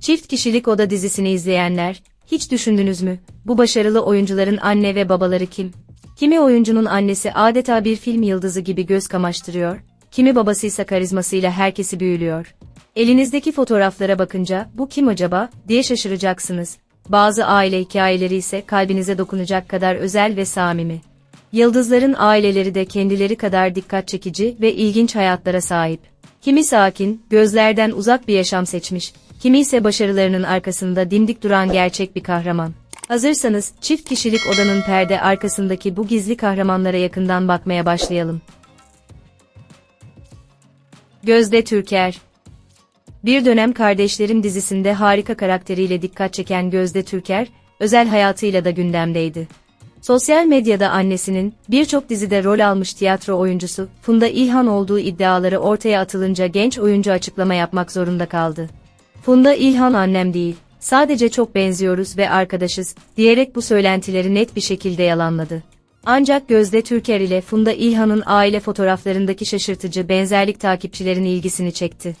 Çift kişilik oda dizisini izleyenler, hiç düşündünüz mü? Bu başarılı oyuncuların anne ve babaları kim? Kimi oyuncunun annesi adeta bir film yıldızı gibi göz kamaştırıyor, kimi babası ise karizmasıyla herkesi büyülüyor. Elinizdeki fotoğraflara bakınca bu kim acaba diye şaşıracaksınız. Bazı aile hikayeleri ise kalbinize dokunacak kadar özel ve samimi. Yıldızların aileleri de kendileri kadar dikkat çekici ve ilginç hayatlara sahip. Kimi sakin, gözlerden uzak bir yaşam seçmiş, kimi ise başarılarının arkasında dimdik duran gerçek bir kahraman. Hazırsanız, çift kişilik odanın perde arkasındaki bu gizli kahramanlara yakından bakmaya başlayalım. Gözde Türker Bir dönem Kardeşlerim dizisinde harika karakteriyle dikkat çeken Gözde Türker, özel hayatıyla da gündemdeydi. Sosyal medyada annesinin birçok dizide rol almış tiyatro oyuncusu Funda İlhan olduğu iddiaları ortaya atılınca genç oyuncu açıklama yapmak zorunda kaldı. Funda İlhan annem değil, sadece çok benziyoruz ve arkadaşız diyerek bu söylentileri net bir şekilde yalanladı. Ancak Gözde Türker ile Funda İlhan'ın aile fotoğraflarındaki şaşırtıcı benzerlik takipçilerin ilgisini çekti.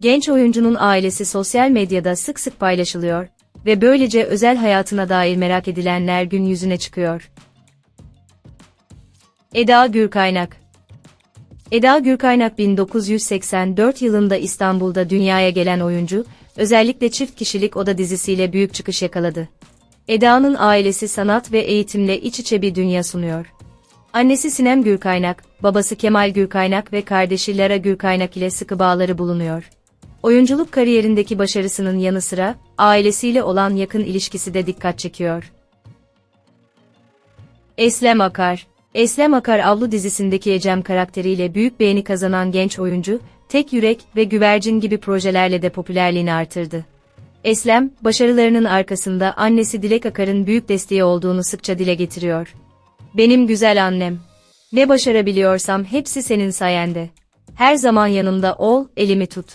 Genç oyuncunun ailesi sosyal medyada sık sık paylaşılıyor ve böylece özel hayatına dair merak edilenler gün yüzüne çıkıyor. Eda Gürkaynak Eda Gürkaynak 1984 yılında İstanbul'da dünyaya gelen oyuncu, özellikle çift kişilik oda dizisiyle büyük çıkış yakaladı. Eda'nın ailesi sanat ve eğitimle iç içe bir dünya sunuyor. Annesi Sinem Gürkaynak, babası Kemal Gürkaynak ve kardeşi Lara Gürkaynak ile sıkı bağları bulunuyor. Oyunculuk kariyerindeki başarısının yanı sıra, ailesiyle olan yakın ilişkisi de dikkat çekiyor. Eslem Akar Eslem Akar Avlu dizisindeki Ecem karakteriyle büyük beğeni kazanan genç oyuncu, Tek Yürek ve Güvercin gibi projelerle de popülerliğini artırdı. Eslem, başarılarının arkasında annesi Dilek Akar'ın büyük desteği olduğunu sıkça dile getiriyor. Benim güzel annem. Ne başarabiliyorsam hepsi senin sayende. Her zaman yanımda ol, elimi tut.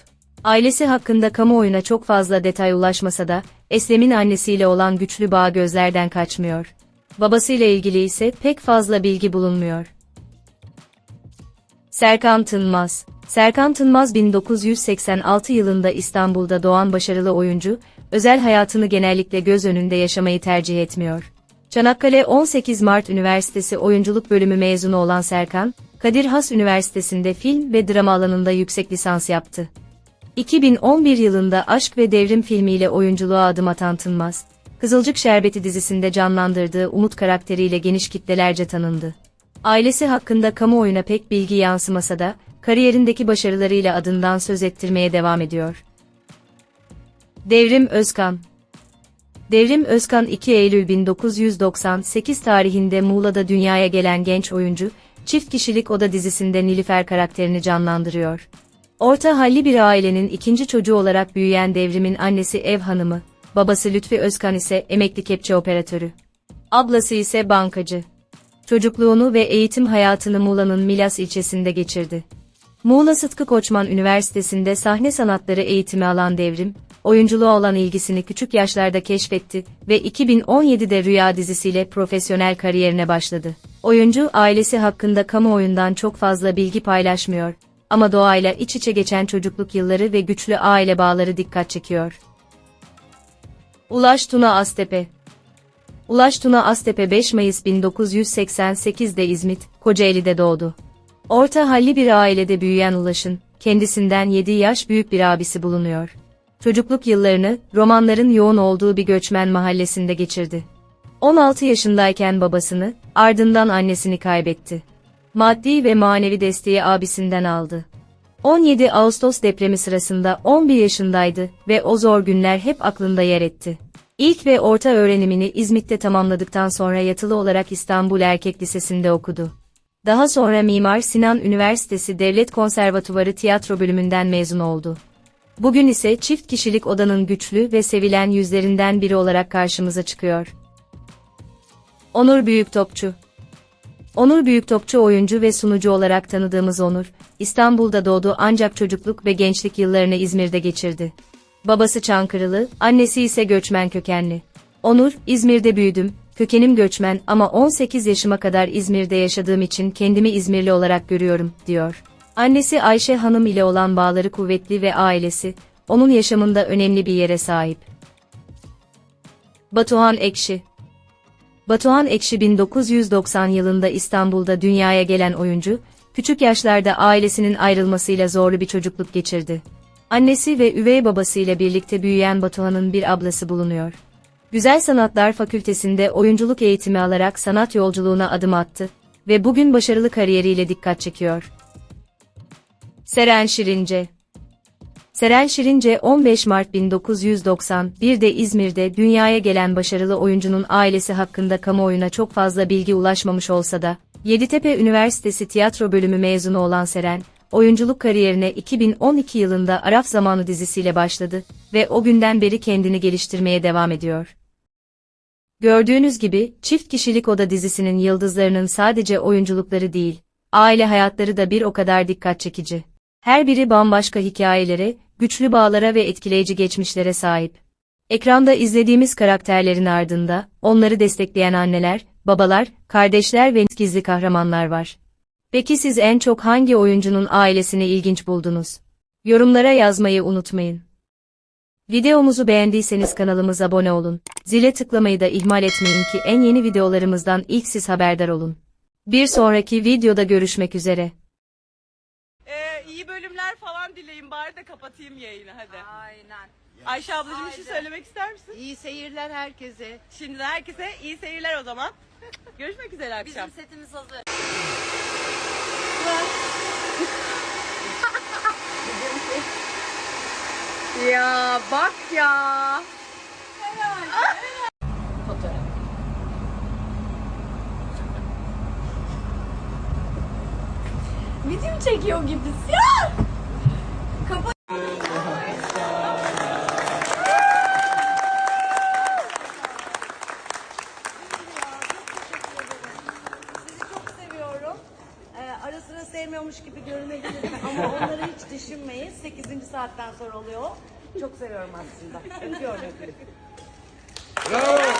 Ailesi hakkında kamuoyuna çok fazla detay ulaşmasa da, Eslem'in annesiyle olan güçlü bağ gözlerden kaçmıyor. Babasıyla ilgili ise pek fazla bilgi bulunmuyor. Serkan Tınmaz Serkan Tınmaz 1986 yılında İstanbul'da doğan başarılı oyuncu, özel hayatını genellikle göz önünde yaşamayı tercih etmiyor. Çanakkale 18 Mart Üniversitesi Oyunculuk Bölümü mezunu olan Serkan, Kadir Has Üniversitesi'nde film ve drama alanında yüksek lisans yaptı. 2011 yılında Aşk ve Devrim filmiyle oyunculuğa adım atan Tınmaz, Kızılcık Şerbeti dizisinde canlandırdığı Umut karakteriyle geniş kitlelerce tanındı. Ailesi hakkında kamuoyuna pek bilgi yansımasa da, kariyerindeki başarılarıyla adından söz ettirmeye devam ediyor. Devrim Özkan Devrim Özkan 2 Eylül 1998 tarihinde Muğla'da dünyaya gelen genç oyuncu, çift kişilik oda dizisinde Nilüfer karakterini canlandırıyor. Orta halli bir ailenin ikinci çocuğu olarak büyüyen Devrim'in annesi ev hanımı, babası Lütfi Özkan ise emekli kepçe operatörü. Ablası ise bankacı. Çocukluğunu ve eğitim hayatını Muğla'nın Milas ilçesinde geçirdi. Muğla Sıtkı Koçman Üniversitesi'nde sahne sanatları eğitimi alan Devrim, oyunculuğa olan ilgisini küçük yaşlarda keşfetti ve 2017'de Rüya dizisiyle profesyonel kariyerine başladı. Oyuncu ailesi hakkında kamuoyundan çok fazla bilgi paylaşmıyor ama doğayla iç içe geçen çocukluk yılları ve güçlü aile bağları dikkat çekiyor. Ulaş Tuna Astepe Ulaş Tuna Astepe 5 Mayıs 1988'de İzmit, Kocaeli'de doğdu. Orta halli bir ailede büyüyen Ulaş'ın, kendisinden 7 yaş büyük bir abisi bulunuyor. Çocukluk yıllarını, romanların yoğun olduğu bir göçmen mahallesinde geçirdi. 16 yaşındayken babasını, ardından annesini kaybetti. Maddi ve manevi desteği abisinden aldı. 17 Ağustos depremi sırasında 11 yaşındaydı ve o zor günler hep aklında yer etti. İlk ve orta öğrenimini İzmit'te tamamladıktan sonra yatılı olarak İstanbul Erkek Lisesi'nde okudu. Daha sonra Mimar Sinan Üniversitesi Devlet Konservatuvarı Tiyatro bölümünden mezun oldu. Bugün ise çift kişilik odanın güçlü ve sevilen yüzlerinden biri olarak karşımıza çıkıyor. Onur Büyüktopçu Onur Büyüktopçu oyuncu ve sunucu olarak tanıdığımız Onur, İstanbul'da doğdu ancak çocukluk ve gençlik yıllarını İzmir'de geçirdi. Babası Çankırılı, annesi ise göçmen kökenli. Onur, İzmir'de büyüdüm, kökenim göçmen ama 18 yaşıma kadar İzmir'de yaşadığım için kendimi İzmirli olarak görüyorum, diyor. Annesi Ayşe Hanım ile olan bağları kuvvetli ve ailesi, onun yaşamında önemli bir yere sahip. Batuhan Ekşi Batuhan Ekşi 1990 yılında İstanbul'da dünyaya gelen oyuncu, küçük yaşlarda ailesinin ayrılmasıyla zorlu bir çocukluk geçirdi. Annesi ve üvey babasıyla birlikte büyüyen Batuhan'ın bir ablası bulunuyor. Güzel Sanatlar Fakültesinde oyunculuk eğitimi alarak sanat yolculuğuna adım attı ve bugün başarılı kariyeriyle dikkat çekiyor. Seren Şirince Seren Şirince 15 Mart 1991'de İzmir'de dünyaya gelen başarılı oyuncunun ailesi hakkında kamuoyuna çok fazla bilgi ulaşmamış olsa da, Yeditepe Üniversitesi tiyatro bölümü mezunu olan Seren, oyunculuk kariyerine 2012 yılında Araf Zamanı dizisiyle başladı ve o günden beri kendini geliştirmeye devam ediyor. Gördüğünüz gibi, Çift Kişilik Oda dizisinin yıldızlarının sadece oyunculukları değil, aile hayatları da bir o kadar dikkat çekici. Her biri bambaşka hikayelere, güçlü bağlara ve etkileyici geçmişlere sahip. Ekranda izlediğimiz karakterlerin ardında, onları destekleyen anneler, babalar, kardeşler ve gizli kahramanlar var. Peki siz en çok hangi oyuncunun ailesini ilginç buldunuz? Yorumlara yazmayı unutmayın. Videomuzu beğendiyseniz kanalımıza abone olun. Zile tıklamayı da ihmal etmeyin ki en yeni videolarımızdan ilk siz haberdar olun. Bir sonraki videoda görüşmek üzere. Ee, iyi bölümler falan dileyin bari de kapatayım yayını hadi. Aynen. Ayşe ablacığım bir şey Haydi. söylemek ister misin? İyi seyirler herkese. Şimdi de herkese iyi seyirler o zaman. Görüşmek üzere akşam. Bizim setimiz hazır. Ya bak ya. Fotoğraf. Video çekiyor gibisin ya. Ee, ara sıra sevmiyormuş gibi görünebilirim ama onları hiç düşünmeyin. 8. saatten sonra oluyor. Çok seviyorum aslında. Öpüyorum. Bravo.